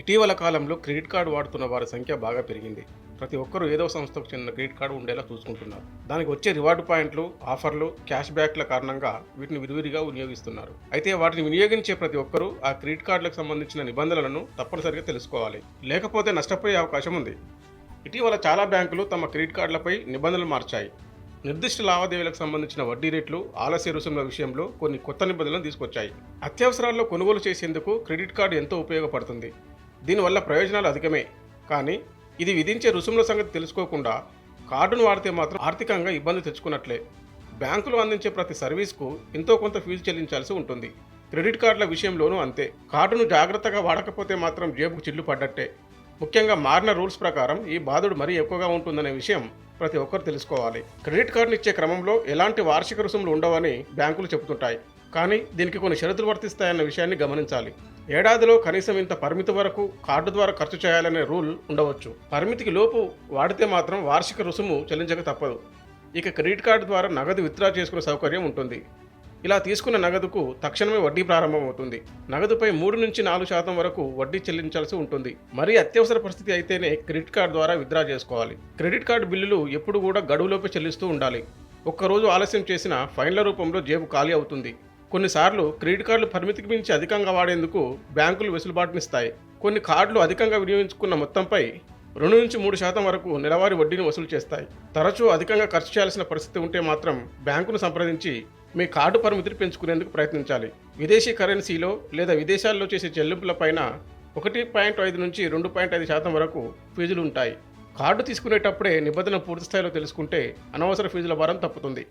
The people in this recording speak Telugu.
ఇటీవల కాలంలో క్రెడిట్ కార్డు వాడుతున్న వారి సంఖ్య బాగా పెరిగింది. ప్రతి ఒక్కరూ ఏదో సంస్థకు చెందిన క్రెడిట్ కార్డు ఉండేలా చూసుకుంటున్నారు. దానికి వచ్చే రివార్డు పాయింట్లు ఆఫర్లు క్యాష్ బ్యాక్ల కారణంగా వీటిని విరివిరిగా వినియోగిస్తున్నారు. అయితే వాటిని వినియోగించే ప్రతి ఒక్కరూ ఆ క్రెడిట్ కార్డులకు సంబంధించిన నిబంధనలను తప్పనిసరిగా తెలుసుకోవాలి. లేకపోతే నష్టపోయే అవకాశం ఉంది. ఇటీవల చాలా బ్యాంకులు తమ క్రెడిట్ కార్డులపై నిబంధనలు మార్చాయి. నిర్దిష్ట లావాదేవీలకు సంబంధించిన వడ్డీ రేట్లు ఆలస్య రుసుముల విషయంలో కొన్ని కొత్త నిబంధనలు తీసుకొచ్చాయి. అత్యవసరాల్లో కొనుగోలు చేసేందుకు క్రెడిట్ కార్డు ఎంతో ఉపయోగపడుతుంది. దీనివల్ల ప్రయోజనాలు అధికమే. కానీ ఇది విధించే రుసుముల సంగతి తెలుసుకోకుండా కార్డును వాడితే మాత్రం ఆర్థికంగా ఇబ్బంది తెచ్చుకున్నట్లే. బ్యాంకులు అందించే ప్రతి సర్వీస్కు ఎంతో కొంత ఫీజు చెల్లించాల్సి ఉంటుంది. క్రెడిట్ కార్డుల విషయంలోనూ అంతే. కార్డును జాగ్రత్తగా వాడకపోతే మాత్రం జేబుకు చిల్లు పడ్డట్టే. ముఖ్యంగా మారిన రూల్స్ ప్రకారం ఈ బాధుడు మరీ ఎక్కువగా ఉంటుందనే విషయం ప్రతి ఒక్కరు తెలుసుకోవాలి. క్రెడిట్ కార్డును ఇచ్చే క్రమంలో ఎలాంటి వార్షిక రుసుములు ఉండవని బ్యాంకులు చెబుతుంటాయి. కానీ దీనికి కొన్ని షరతులు వర్తిస్తాయన్న విషయాన్ని గమనించాలి. ఏడాదిలో కనీసం ఇంత పరిమితి వరకు కార్డు ద్వారా ఖర్చు చేయాలనే రూల్ ఉండవచ్చు. పరిమితికి లోపు వాడితే మాత్రం వార్షిక రుసుము చెల్లించక తప్పదు. ఇక క్రెడిట్ కార్డు ద్వారా నగదు విత్డ్రా చేసుకునే సౌకర్యం ఉంటుంది. ఇలా తీసుకున్న నగదుకు తక్షణమే వడ్డీ ప్రారంభమవుతుంది. నగదుపై మూడు నుంచి నాలుగు శాతం వరకు వడ్డీ చెల్లించాల్సి ఉంటుంది. మరీ అత్యవసర పరిస్థితి అయితేనే క్రెడిట్ కార్డు ద్వారా విత్డ్రా చేసుకోవాలి. క్రెడిట్ కార్డు బిల్లులు ఎప్పుడు కూడా గడువులోపే చెల్లిస్తూ ఉండాలి. ఒక్కరోజు ఆలస్యం చేసిన ఫైన్ల రూపంలో జేబు ఖాళీ అవుతుంది. కొన్నిసార్లు క్రెడిట్ కార్డులు పరిమితికి మించి అధికంగా వాడేందుకు బ్యాంకులు వెసులుబాటునిస్తాయి. కొన్ని కార్డులు అధికంగా వినియోగించుకున్న మొత్తంపై రెండు నుంచి మూడు శాతం వరకు నెలవారీ వడ్డీని వసూలు చేస్తాయి. తరచూ అధికంగా ఖర్చు చేయాల్సిన పరిస్థితి ఉంటే మాత్రం బ్యాంకును సంప్రదించి మీ కార్డు పరిమితిని పెంచుకునేందుకు ప్రయత్నించాలి. విదేశీ కరెన్సీలో లేదా విదేశాల్లో చేసే చెల్లింపులపైన ఒకటి పాయింట్ ఐదు నుంచి రెండు పాయింట్ ఐదు శాతం వరకు ఫీజులు ఉంటాయి. కార్డు తీసుకునేటప్పుడే నిబంధన పూర్తి స్థాయిలో తెలుసుకుంటే అనవసర ఫీజుల భారం తప్పుతుంది.